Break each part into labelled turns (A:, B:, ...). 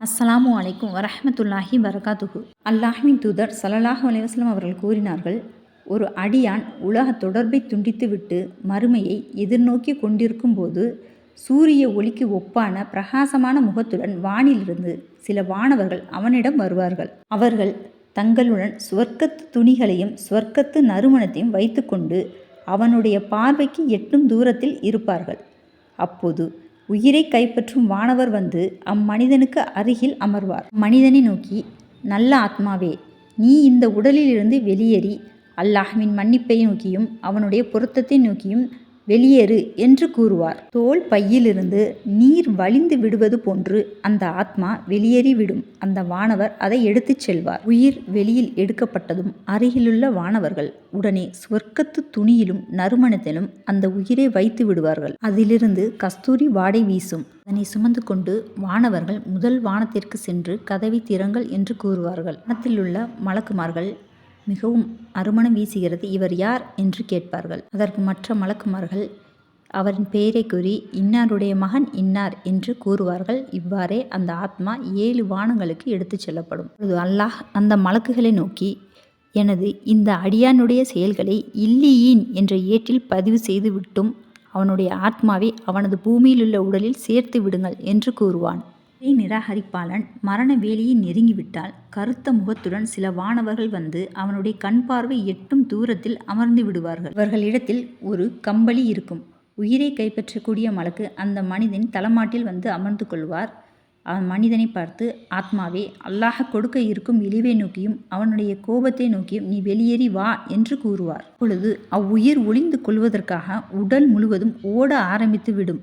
A: அஸ்ஸலாமு அலைக்கும் வரஹமதுல்லாஹிம் வரகாத்துகு அல்லாஹ்மின் தூதர் ஸல்லல்லாஹு அலைவாஸ்லம் அவர்கள் கூறினார்கள் ஒரு அடியான் உலக தொடர்பை துண்டித்துவிட்டு மறுமையை எதிர்நோக்கி கொண்டிருக்கும் போது சூரிய ஒளிக்கு ஒப்பான பிரகாசமான முகத்துடன் வானிலிருந்து சில வானவர்கள் அவனிடம் வருவார்கள். அவர்கள் தங்களுடன் சுவர்க்கத்து துணிகளையும் சுவர்க்கத்து நறுமணத்தையும் வைத்துக்கொண்டு அவனுடைய பார்வைக்கு எட்டும் தூரத்தில் இருப்பார்கள். அப்போது உயிரை கைப்பற்றும் வானவர் வந்து அம்மனிதனுக்கு அருகில் அமர்வார். மனிதனை நோக்கி நல்ல ஆத்மாவே நீ இந்த உடலிலிருந்து வெளியேறி அல்லாஹ்வின் மன்னிப்பை நோக்கியும் அவனுடைய பொருத்தத்தை நோக்கியும் வெளியேறு என்று கூறுவார். தோல் பையிலிருந்து நீர் வழிந்து விடுவது போன்று அந்த ஆத்மா வெளியேறிவிடும். அந்த வானவர் அதை எடுத்துச் செல்வார். உயிர் வெளியில் எடுக்கப்பட்டதும் அருகிலுள்ள வானவர்கள் உடனே சொர்க்கத்து துணியிலும் நறுமணத்திலும் அந்த உயிரை வைத்து விடுவார்கள். அதிலிருந்து கஸ்தூரி வாடை வீசும். அதனை சுமந்து கொண்டு வானவர்கள் முதல் வானத்திற்கு சென்று கதவை திறங்கள் என்று கூறுவார்கள். வானத்திலுள்ள மலக்குமார்கள் மிகவும் அருமணம் வீசுகிறது. இவர் யார் என்று கேட்பார்கள். அதற்கு மற்ற மலக்குமார்கள் அவரின் பெயரை கூறி இன்னாருடைய மகன் இன்னார் என்று கூறுவார்கள். இவ்வாறே அந்த ஆத்மா ஏழு வானங்களுக்கு எடுத்துச் செல்லப்படும். அல்லாஹ் அந்த மலக்குகளை நோக்கி எனது இந்த அடியானுடைய செயல்களை இல்லியீன் என்ற ஏட்டில் பதிவு செய்து விட்டும் அவனுடைய ஆத்மாவை அவனது பூமியிலுள்ள உடலில் சேர்த்து விடுங்கள் என்று கூறுவான். நிராகரிப்பாளன் மரண வேலையை நெருங்கிவிட்டால் கருத்த முகத்துடன் சில வானவர்கள் வந்து அவனுடைய கண் பார்வை எட்டும் தூரத்தில் அமர்ந்து விடுவார்கள். இவர்களிடத்தில் ஒரு கம்பளி இருக்கும். உயிரை கைப்பற்றக்கூடிய மலக்கு அந்த மனிதன் தலமாட்டில் வந்து அமர்ந்து கொள்வார். அவன் மனிதனை பார்த்து ஆத்மாவே அல்லாஹ் கொடுக்க இருக்கும் இழிவை நோக்கியும் அவனுடைய கோபத்தை நோக்கியும் நீ வெளியேறி வா என்று கூறுவார். அப்பொழுது அவ்வுயிர் ஒளிந்து கொள்வதற்காக உடல் முழுவதும் ஓட ஆரம்பித்து விடும்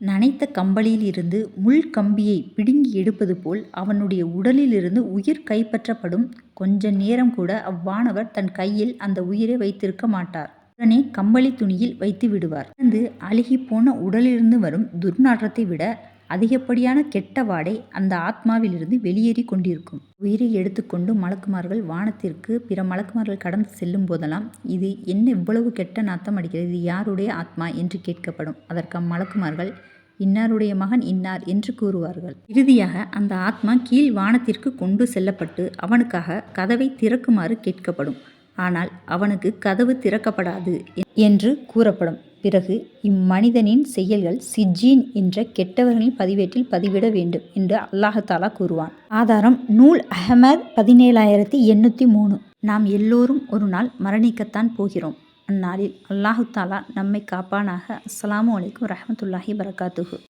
A: நனைத்த கம்பளியில் இருந்து முள் கம்பியை பிடுங்கி எடுப்பது போல் அவனுடைய உடலிலிருந்து உயிர் கைப்பற்றப்படும். கொஞ்ச நேரம் கூட அவ்வானவர் தன் கையில் அந்த உயிரை வைத்திருக்க மாட்டார். உடனே கம்பளி துணியில் வைத்து விடுவார். அழுகி போன உடலிலிருந்து வரும் துர்நாற்றத்தை விட அதிகப்படியான கெட்ட வாடை அந்த ஆத்மாவிலிருந்து வெளியேறி கொண்டிருக்கும். உயிரை எடுத்துக்கொண்டு மலக்குமார்கள் வானத்திற்கு பிற மலக்குமார்கள் கடந்து செல்லும் போதெல்லாம் இது என்ன இவ்வளவு கெட்ட நாத்தம் அடிக்கிறது இது யாருடைய ஆத்மா என்று கேட்கப்படும். அதற்கு அம்மலக்குமார்கள் இன்னாருடைய மகன் இன்னார் என்று கூறுவார்கள். இறுதியாக அந்த ஆத்மா கீழ் வானத்திற்கு கொண்டு செல்லப்பட்டு அவனுக்காக கதவை திறக்குமாறு கேட்கப்படும். ஆனால் அவனுக்கு கதவு திறக்கப்படாது என்று கூறப்படும். பிறகு இம்மனிதனின் செயல்கள் சிஜீன் என்ற கெட்டவர்களின் பதிவேட்டில் பதிவிட வேண்டும் என்று அல்லாஹாலா கூறுவான். ஆதாரம் நூல் அஹமத் பதினேழாயிரத்தி எண்ணூற்றி மூணு. நாம் எல்லோரும் ஒரு நாள் மரணிக்கத்தான் போகிறோம். அந்நாளில் அல்லாஹு தாலா நம்மை காப்பானாக. அஸ்லாம் அலைக்கும் ரஹமத்துல்லாஹி வரகாத்துஹு